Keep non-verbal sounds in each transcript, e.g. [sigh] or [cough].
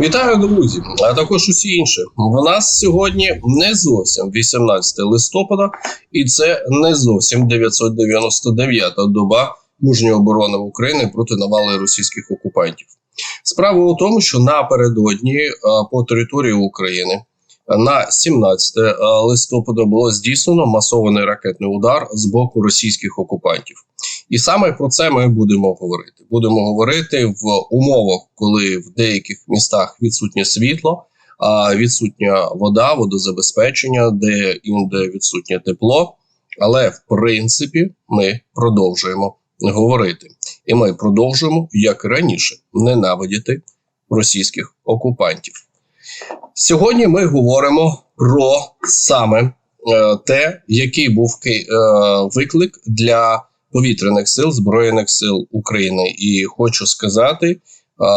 Вітаю, друзі, а також усі інші. В нас сьогодні не зовсім 18 листопада, і це не зовсім 999-та доба мужньої оборони України проти навали російських окупантів. Справа у тому, що напередодні е, по території України на 17 е, листопада було здійснено масований ракетний удар з боку російських окупантів. І саме про це ми будемо говорити. Будемо говорити в умовах, коли в деяких містах відсутнє світло, відсутня вода, водозабезпечення, де інде відсутнє тепло. Але в принципі ми продовжуємо говорити, і ми продовжуємо, як раніше, ненавидіти російських окупантів. Сьогодні ми говоримо про саме е, те, який був е, виклик для повітряних сил Збройних сил України. І хочу сказати, е,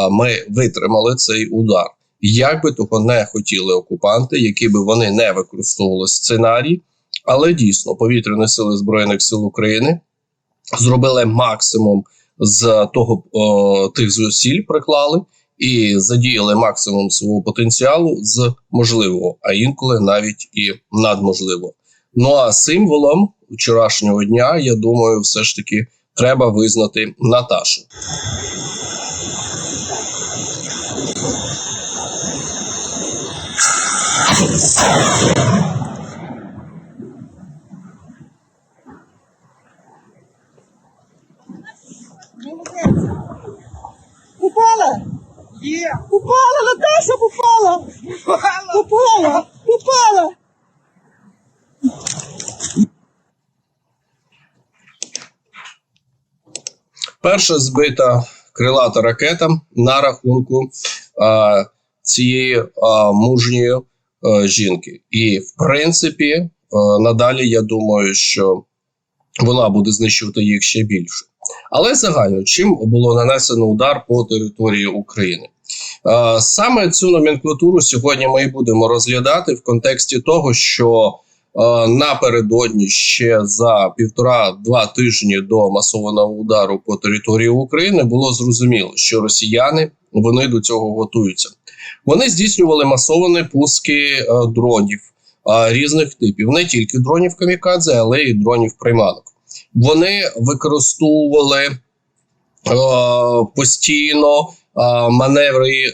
ми витримали цей удар. Як би того не хотіли окупанти, які би вони не використовували сценарій, але дійсно повітряні сили Збройних сил України зробили максимум з того о, тих зусиль, приклали і задіяли максимум свого потенціалу з можливого, а інколи навіть і надможливо. Ну а символом вчорашнього дня, я думаю, все ж таки треба визнати Наташу. Попала! Є! Попала, Наташа попала! Попала! Попала! Перша збита крилата ракета на рахунку а, цієї а, мужньої а, жінки. І в принципі, а, надалі я думаю, що вона буде знищувати їх ще більше. Але загально чим було нанесено удар по території України? Е, Саме цю номенклатуру сьогодні ми і будемо розглядати в контексті того, що е, напередодні ще за півтора-два тижні до масованого удару по території України було зрозуміло, що росіяни вони до цього готуються. Вони здійснювали масовані пуски е, дронів різних типів, не тільки дронів камікадзе, але й дронів приманок. Вони використовували постійно маневри, е,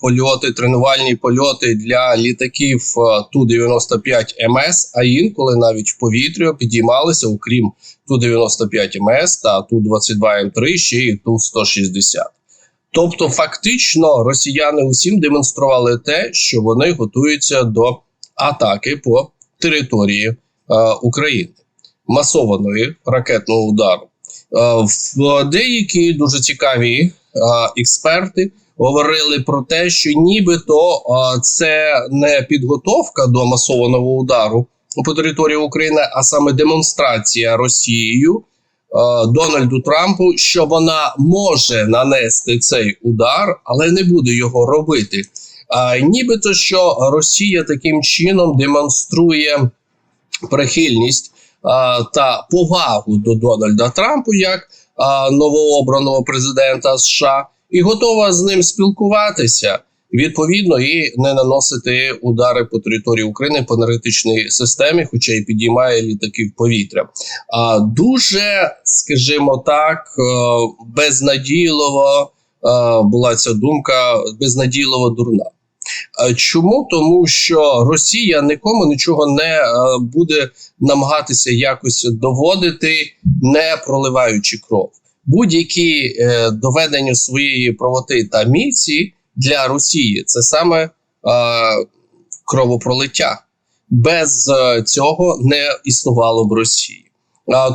польоти, тренувальні польоти для літаків е, Ту-95 МС, а інколи навіть в повітря підіймалися, окрім Ту-95 МС та Ту-22 М3, ще й Ту-160. Тобто, фактично, росіяни усім демонстрували те, що вони готуються до атаки по території е, України масованої ракетного удару. Е, В деякі дуже цікаві е, експерти говорили про те, що нібито це не підготовка до масованого удару по території України, а саме демонстрація Росією Дональду Трампу, що вона може нанести цей удар, але не буде його робити. Нібито що Росія таким чином демонструє прихильність та повагу до Дональда Трампу як новообраного президента США і готова з ним спілкуватися відповідно і не наносити удари по території України по енергетичній системі, хоча й підіймає літаки в повітря. А дуже, скажімо так, е, безнадійливо е, була ця думка, безнадійливо дурна. Е, Чому тому, що Росія нікому нічого не е, буде намагатися якось доводити, не проливаючи кров. Будь-які е, доведення своєї правоти та міці для Росії це саме кровопролиття. Без цього не існувало б Росії.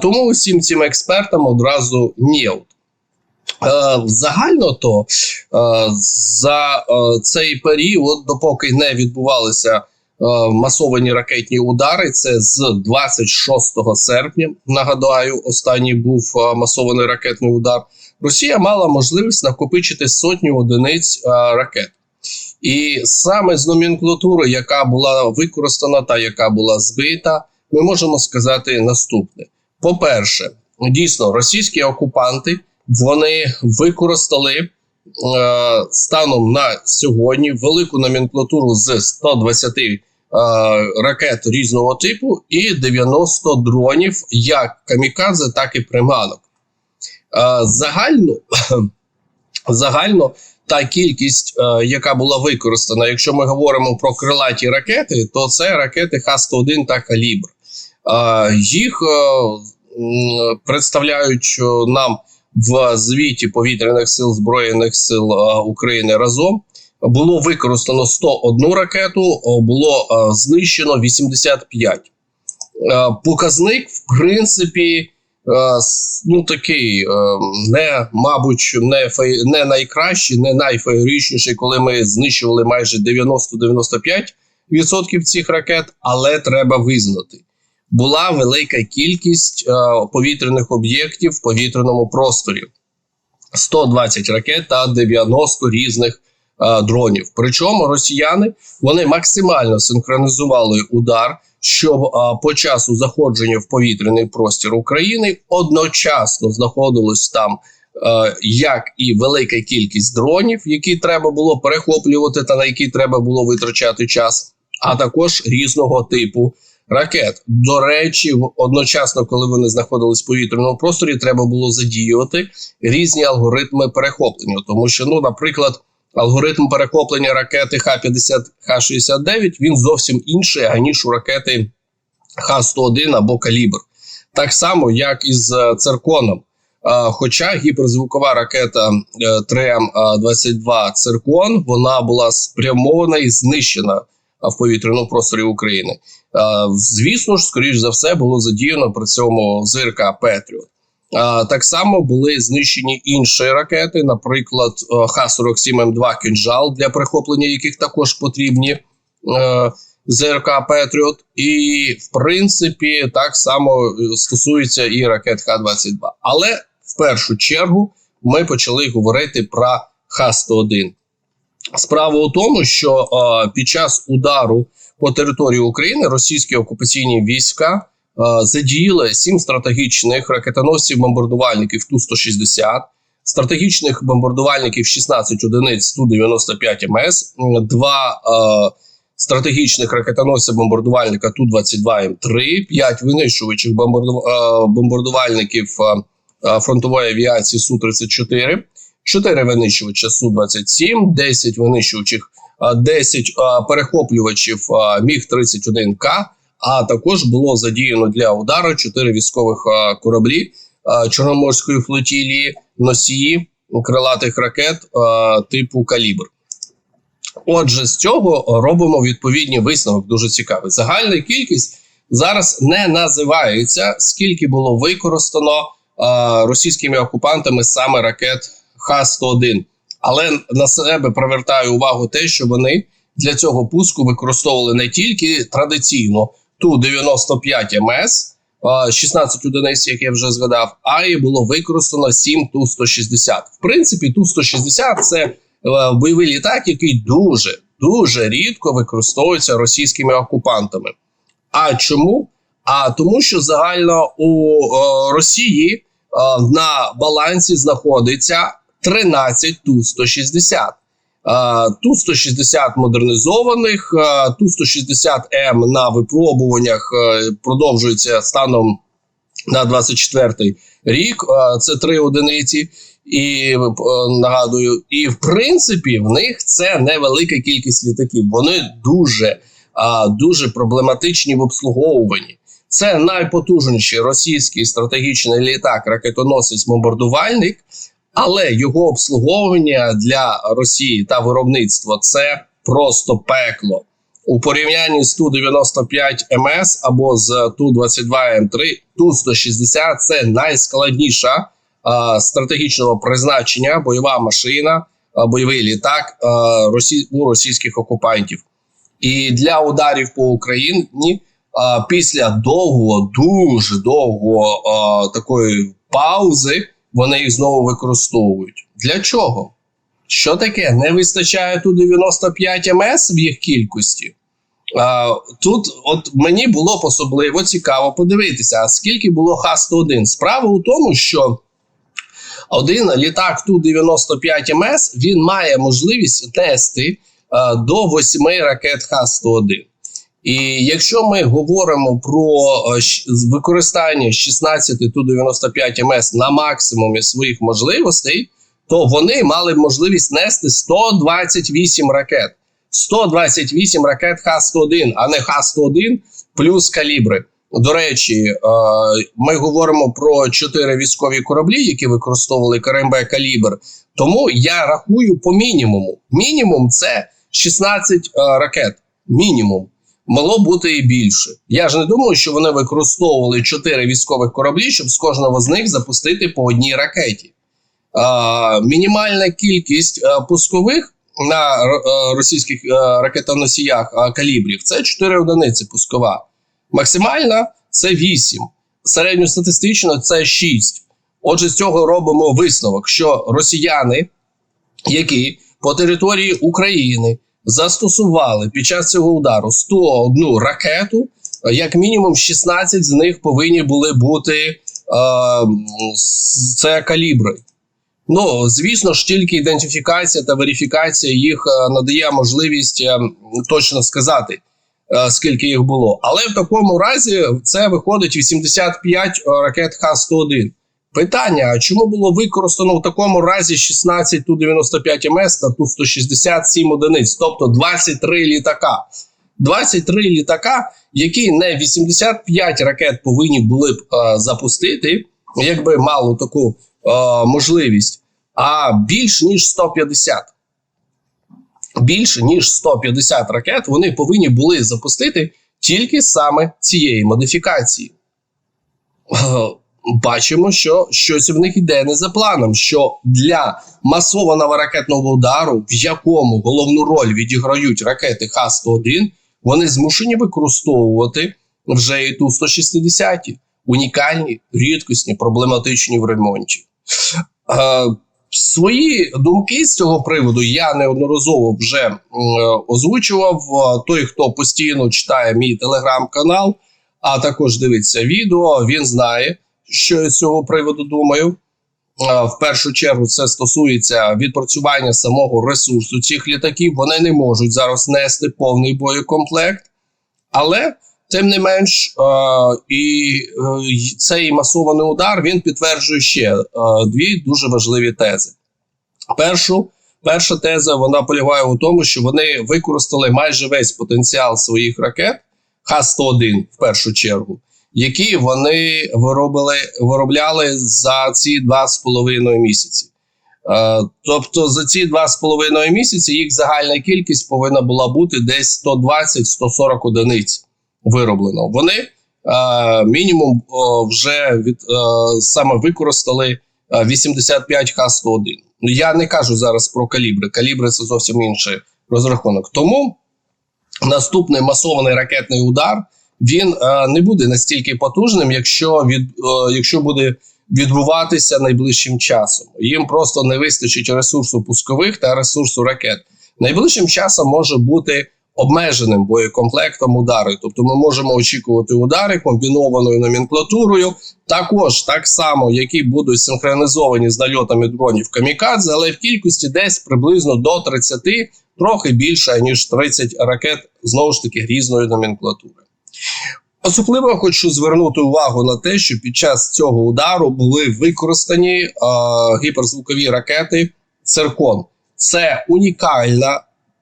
Тому усім цим експертам одразу ні. Е, Загально то е, за е, цей період, допоки не відбувалися масовані ракетні удари, це з 26 серпня. Нагадаю, останній був масований ракетний удар. Росія мала можливість накопичити сотню одиниць ракет. І саме з номенклатури, яка була використана та яка була збита, ми можемо сказати наступне: по-перше, дійсно, російські окупанти вони використали станом на сьогодні велику номенклатуру з 120 е, ракет різного типу і 90 дронів, як камікадзе, так і приманок. Е, загально, [clears throat] загально та кількість, е, яка була використана, якщо ми говоримо про крилаті ракети, то це ракети Х-101 та Калібр. Е, їх е, представляють е, нам в звіті повітряних сил Збройних сил е, України разом. Було використано 101 ракету, було е, знищено 85. Е, Показник, в принципі, е, ну такий, е, не, мабуть, не, фей, не найкращий, не найфеєричніший, коли ми знищували майже 90-95% цих ракет, але треба визнати. Була велика кількість е, повітряних об'єктів в повітряному просторі: 120 ракет та 90 різних е, дронів. Причому росіяни вони максимально синхронізували удар, щоб е, по часу заходження в повітряний простір України одночасно знаходилось там. Як і велика кількість дронів, які треба було перехоплювати, та на які треба було витрачати час, а також різного типу ракет. До речі, одночасно, коли вони знаходились в повітряному просторі, треба було задіювати різні алгоритми перехоплення, тому що, ну, наприклад, алгоритм перехоплення ракети Х-50 Х-69 він зовсім інший аніж у ракети Х-101 або Калібр. Так само, як і з е, цирконом. Хоча гіперзвукова ракета е, ТРМ-22 Циркон вона була спрямована і знищена в повітряному просторі України. Звісно ж, скоріш за все, було задіяно при цьому ЗРК Петріот. Так само були знищені інші ракети, наприклад, е, Х-47М2 «Кинжал», для перехоплення яких також потрібні е, ЗРК Петріот. І, в принципі, так само е, стосується і ракет Х-22. Але в першу чергу ми почали говорити про Х-101. Справа у тому, що е, під час удару по території України російські окупаційні війська е, задіяли сім стратегічних ракетоносців бомбардувальників Ту-160, стратегічних бомбардувальників 16 одиниць Ту-95 МС, два е, стратегічних ракетоносця бомбардувальника Ту-22 М3, 5 винищувачів бомбарду, е, бомбардувальників е, е, фронтової авіації Су-34, 4 винищувача Су-27, 10 винищувачів, е, 10 е, перехоплювачів е, Міг-31К, а також було задіяно для удару 4 військових кораблі Чорноморської флотілії, носії крилатих ракет типу Калібр. Отже, з цього робимо відповідні висновок. Дуже цікавий. Загальна кількість зараз не називається, скільки було використано російськими окупантами саме ракет Х-101. Але на себе привертаю увагу те, що вони для цього пуску використовували не тільки традиційно ту 95 МС, е, 16 одиниць, як я вже згадав, а й було використано 7 Ту-160. В принципі, Ту-160 це е, бойовий літак, який дуже дуже рідко використовується російськими окупантами. А чому? А тому, що загально у е, Росії е, на балансі знаходиться 13 Ту-160. Е, Ту-160 модернизованих, е, Ту-160М на випробуваннях е, продовжується станом на 24 рік. Е, Це три одиниці. І нагадую, і в принципі, в них це невелика кількість літаків. Вони дуже, дуже проблематичні в обслуговуванні. Це найпотужніший російський стратегічний літак, ракетоносець бомбардувальник, але його обслуговування для Росії та виробництво це просто пекло. У порівнянні з Ту-95 МС або з Ту-22М3, Ту-160 це найскладніша а, стратегічного призначення бойова машина, а, бойовий літак а, росі... у російських окупантів. І для ударів по Україні після довго, дуже довго а, такої паузи вони їх знову використовують. Для чого? Що таке? Не вистачає ту 95 МС в їх кількості. А, тут, от мені було б особливо цікаво подивитися, а скільки було Х-101. Справа у тому, що Один літак Ту-95 МС він має можливість нести е, до восьми ракет Х-101. І якщо ми говоримо про е, використання 16 Ту-95 МС на максимумі своїх можливостей, то вони мали можливість нести 128 ракет. 128 ракет Х-101, а не Х-101 плюс калібри. До речі, е, ми говоримо про чотири військові кораблі, які використовували КРМБ калібр. Тому я рахую по мінімуму. Мінімум це 16 е, ракет. Мінімум. Могло бути і більше. Я ж не думаю, що вони використовували чотири військових кораблі, щоб з кожного з них запустити по одній ракеті. Е, мінімальна кількість е, пускових на р- е, російських е, ракетоносіях е, калібрів це 4 одиниці пускова. Максимальна це 8. Середньостатистично це 6. Отже, з цього робимо висновок, що росіяни, які по території України застосували під час цього удару 101 ракету, е, як мінімум 16 з них повинні були бути е, це калібри. Ну, звісно ж, тільки ідентифікація та верифікація їх е, надає можливість е, точно сказати, е, скільки їх було. Але в такому разі це виходить 85 ракет Х-101. Питання: а чому було використано в такому разі 16 Ту-95 МС та Ту-167 одиниць, тобто 23 літака? 23 літака, які не 85 ракет повинні були б е, запустити, якби мало таку е, можливість, а більш ніж 150. Більше ніж 150 ракет вони повинні були запустити тільки саме цієї модифікації. Е, Бачимо, що щось в них йде не за планом. Що для масованого ракетного удару, в якому головну роль відіграють ракети Х-101, вони змушені використовувати вже і ту 160 унікальні, рідкісні, проблематичні в ремонті. Е, свої думки з цього приводу я неодноразово вже м, озвучував. Е, Той, хто постійно читає мій телеграм-канал, а також дивиться відео, він знає, що я з цього приводу думаю. В першу чергу це стосується відпрацювання самого ресурсу цих літаків. Вони не можуть зараз нести повний боєкомплект, але тим не менш, і е, цей масований удар він підтверджує ще е, дві дуже важливі тези. Першу, перша теза вона полягає у тому, що вони використали майже весь потенціал своїх ракет Х-101 в першу чергу, які вони виробили, виробляли за ці два з половиною місяці. Е, тобто за ці два з половиною місяці їх загальна кількість повинна була бути десь 120-140 одиниць вироблено. Вони е, мінімум вже від е, саме використали е, 85 Х-101. Ну, Я не кажу зараз про калібри. Калібри це зовсім інший розрахунок. Тому наступний масований ракетний удар він е, не буде настільки потужним, якщо від е, якщо буде відбуватися найближчим часом. Їм просто не вистачить ресурсу пускових та ресурсу ракет. Найближчим часом може бути обмеженим боєкомплектом удари. Тобто ми можемо очікувати удари комбінованою номенклатурою, також так само, які будуть синхронізовані з нальотами дронів камікадзе, але в кількості десь приблизно до 30, трохи більше ніж 30 ракет знову ж таки різної номенклатури. Особливо хочу звернути увагу на те, що під час цього удару були використані е, гіперзвукові ракети Циркон. Це унікальна,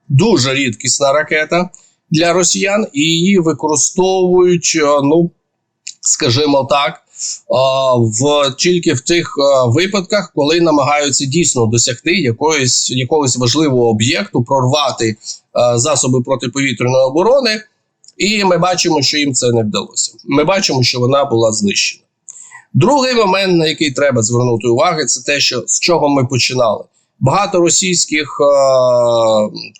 дуже рідкісна ракета для росіян, і її використовують, е, ну скажімо так, е, в тільки в тих е, випадках, коли намагаються дійсно досягти якоїсь якогось важливого об'єкту, прорвати засоби протиповітряної оборони. І ми бачимо, що їм це не вдалося. Ми бачимо, що вона була знищена. Другий момент, на який треба звернути увагу, це те, що з чого ми починали. Багато російських е,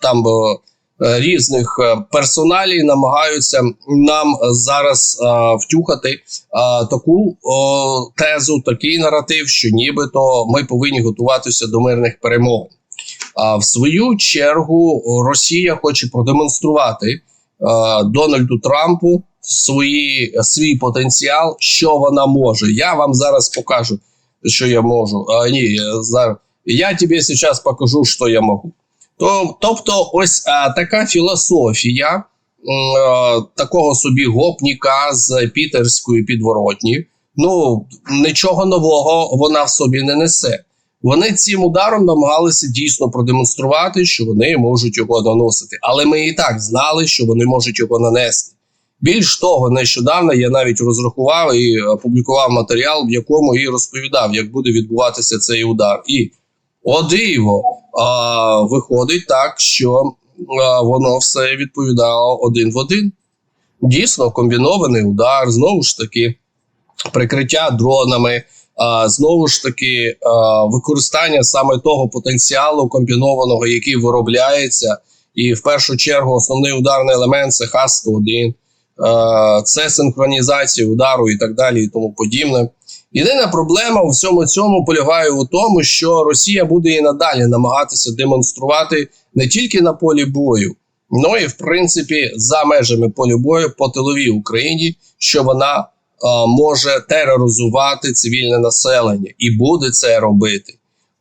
там е, різних е, персоналій намагаються нам зараз втюхати таку тезу, такий наратив, що нібито ми повинні готуватися до мирних перемог. А в свою чергу Росія хоче продемонструвати Дональду Трампу свої, свій потенціал, що вона може. Я вам зараз покажу. що я можу. А ні, я зараз я тобі зараз покажу, що я можу. То, тобто, ось а, така філософія а, такого собі гопніка з пітерської підворотні. Ну нічого нового вона в собі не несе. Вони цим ударом намагалися дійсно продемонструвати, що вони можуть його наносити. Але ми і так знали, що вони можуть його нанести. Більш того, нещодавно я навіть розрахував і опублікував матеріал, в якому і розповідав, як буде відбуватися цей удар. І о диво, а, виходить так, що а, воно все відповідало один в один. Дійсно, комбінований удар, знову ж таки, прикриття дронами, знову ж таки, використання саме того потенціалу комбінованого, який виробляється. І в першу чергу основний ударний елемент це Х-101, е, це синхронізація удару і так далі, і тому подібне. Єдина проблема у всьому цьому полягає у тому, що Росія буде і надалі намагатися демонструвати не тільки на полі бою, але і в принципі за межами полю бою по тиловій Україні, що вона може тероризувати цивільне населення і буде це робити.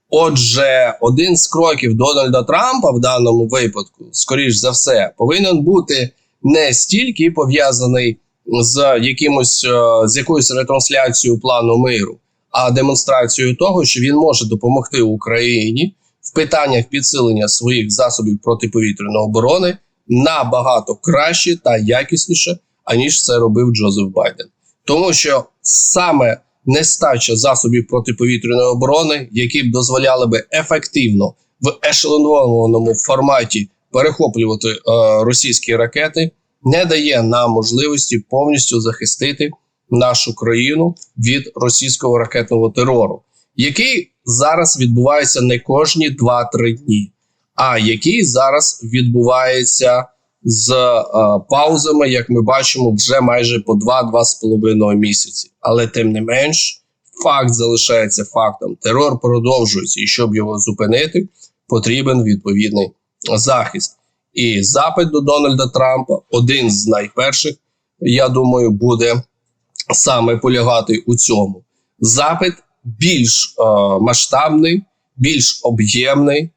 Отже, один з кроків Дональда Трампа в даному випадку, скоріш за все, повинен бути не стільки пов'язаний з якимось е, з якоюсь ретрансляцією плану миру, а демонстрацією того, що він може допомогти Україні в питаннях підсилення своїх засобів протиповітряної оборони набагато краще та якісніше, аніж це робив Джозеф Байден, тому що саме нестача засобів протиповітряної оборони, які б дозволяли би ефективно в ешелонованому форматі перехоплювати е, російські ракети, не дає нам можливості повністю захистити нашу країну від російського ракетного терору, який зараз відбувається не кожні 2-3 дні, а який зараз відбувається з е, паузами, як ми бачимо, вже майже по 2-2,5 місяці. Але тим не менш, факт залишається фактом. Терор продовжується, і щоб його зупинити, потрібен відповідний захист. І запит до Дональда Трампа один з найперших, я думаю, буде саме полягати у цьому. Запит більш е, масштабний, більш об'ємний,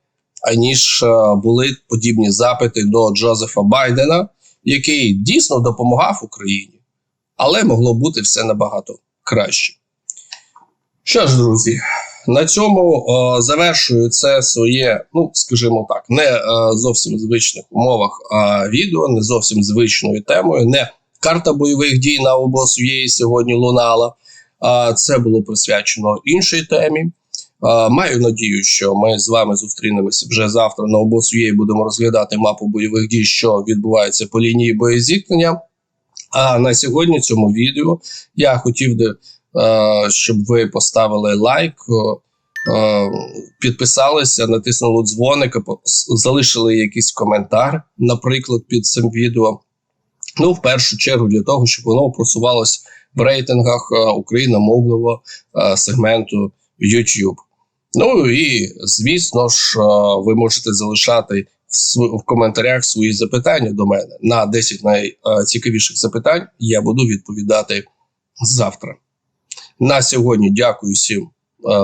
аніж е, були подібні запити до Джозефа Байдена, який дійсно допомагав Україні, але могло бути все набагато краще. Що ж, друзі, на цьому е, завершую це своє, ну скажімо так, не е, зовсім звичних умовах а відео, не зовсім звичною темою. Не карта бойових дій на обосу її сьогодні лунала. А це було присвячено іншій темі. Маю надію, що ми з вами зустрінемося вже завтра на обосу її будемо розглядати мапу бойових дій, що відбувається по лінії боєзіткнення. А на сьогодні цьому відео я хотів би, щоб ви поставили лайк, підписалися, натиснули дзвоник, залишили якийсь коментар, наприклад, під цим відео. Ну, в першу чергу, для того, щоб воно просувалось в рейтингах україномовного сегменту YouTube. Ну і звісно ж, е, ви можете залишати в, коментарях свої запитання до мене. На 10 найцікавіших запитань я буду відповідати завтра. На сьогодні дякую всім е,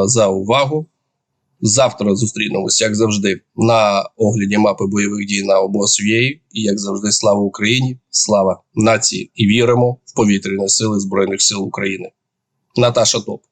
за увагу. Завтра зустрінемося, як завжди, на огляді мапи бойових дій на обосвєї. І як завжди, слава Україні, слава нації і віримо в повітряні сили Збройних сил України. Наташа Топ.